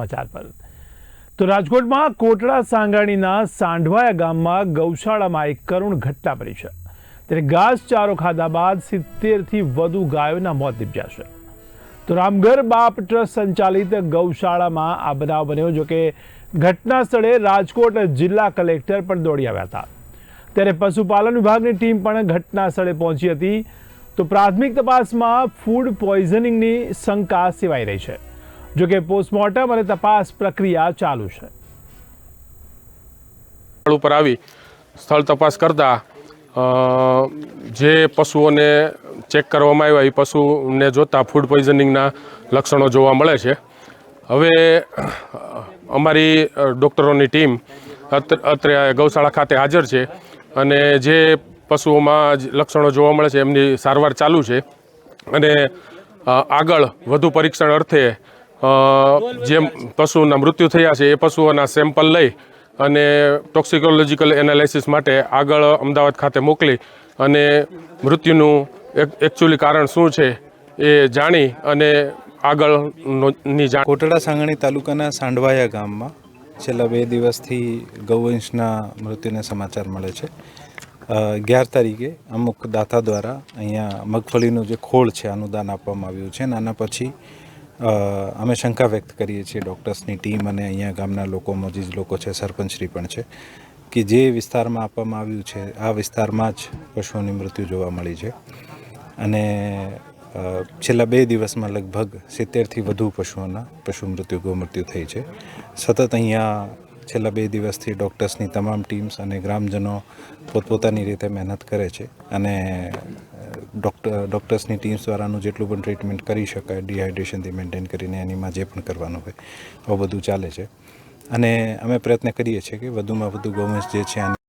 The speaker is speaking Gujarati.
સમાચાર પર. તો રાજકોટમાં કોટડા સાંગાણીના સાંઢવાયા ગામમાં ગૌશાળામાં એક કરુણ ઘટના બની છે. ત્યારે ઘાસચારો ખાધા બાદ સિત્તેરથી વધુ ગાયોના મોત નીપજ્યા છે. તો રામગર બાપ ટ્રસ્ટ સંચાલિત ગૌશાળામાં આ બનાવ બન્યો જો કે ઘટના સ્થળે રાજકોટ જિલ્લા કલેક્ટર પણ દોડી આવ્યા હતા. ત્યારે પશુપાલન વિભાગની ટીમ પણ ઘટના સ્થળે પહોંચી હતી. તો પ્રાથમિક તપાસમાં ફૂડ પોઈઝનિંગની શંકા સેવાઈ રહી છે. જો કે પોસ્ટમોર્ટમ અને તપાસ પ્રક્રિયા ચાલુ છે. ઉપર આવી, સ્થળ તપાસ કરતા જે પશુઓને ચેક કરવામાં આવ્યા, એ પશુને જોતા ફૂડ પોઈઝનિંગના લક્ષણો જોવા મળે છે. હવે, અમારી ડૉક્ટરોની ટીમ અત્ર ગૌશાળા ખાતે હાજર છે અને જે પશુઓમાં લક્ષણો જોવા મળે છે, એમની સારવાર ચાલુ છે. અને આગળ વધુ પરીક્ષણ અર્થે જે પશુના મૃત્યુ થયા છે એ પશુઓના સેમ્પલ લઈ અને ટોક્સિકોલોજીકલ એનાલિસિસ માટે આગળ અમદાવાદ ખાતે મોકલી અને મૃત્યુનું એકચ્યુઅલી કારણ શું છે એ જાણી અને આગળની જાણ કોટડા સાંગણી તાલુકાના સાંડવાયા ગામમાં છેલ્લા બે દિવસથી ગૌવંશના મૃત્યુના સમાચાર મળે છે. અગિયાર તારીખે અમુક દાતા દ્વારા અહીંયા મગફળીનું જે ખોળ છે અનુદાન આપવામાં આવ્યું છે અને આના પછી અમે શંકા વ્યક્ત કરીએ છીએ ડૉક્ટર્સની ટીમ અને અહીંયા ગામના લોકો, મોજીજ લોકો છે, સરપંચશ્રી પણ છે, કે જે વિસ્તારમાં આપવામાં આવ્યું છે, આ વિસ્તારમાં જ પશુઓની મૃત્યુ જોવા મળી છે. અને છેલ્લા બે દિવસમાં લગભગ સિત્તેરથી વધુ પશુઓના પશુ મૃત્યુ ગૌમૃત્યુ થઈ છે. સતત અહીંયા છેલ્લા બે દિવસથી ડૉક્ટર્સની તમામ ટીમ્સ અને ગ્રામજનો પોતપોતાની રીતે મહેનત કરે છે અને ડૉક્ટર ડૉક્ટર્સની ટીમ્સ દ્વારાનું જેટલું પણ ટ્રીટમેન્ટ કરી શકાય ડિહાઇડ્રેશનથી મેન્ટેન કરીને એનીમાં જે પણ કરવાનું હોય આવું બધું ચાલે છે. અને અમે પ્રયત્ન કરીએ છીએ કે વધુમાં વધુ ગૌવંશ જે છે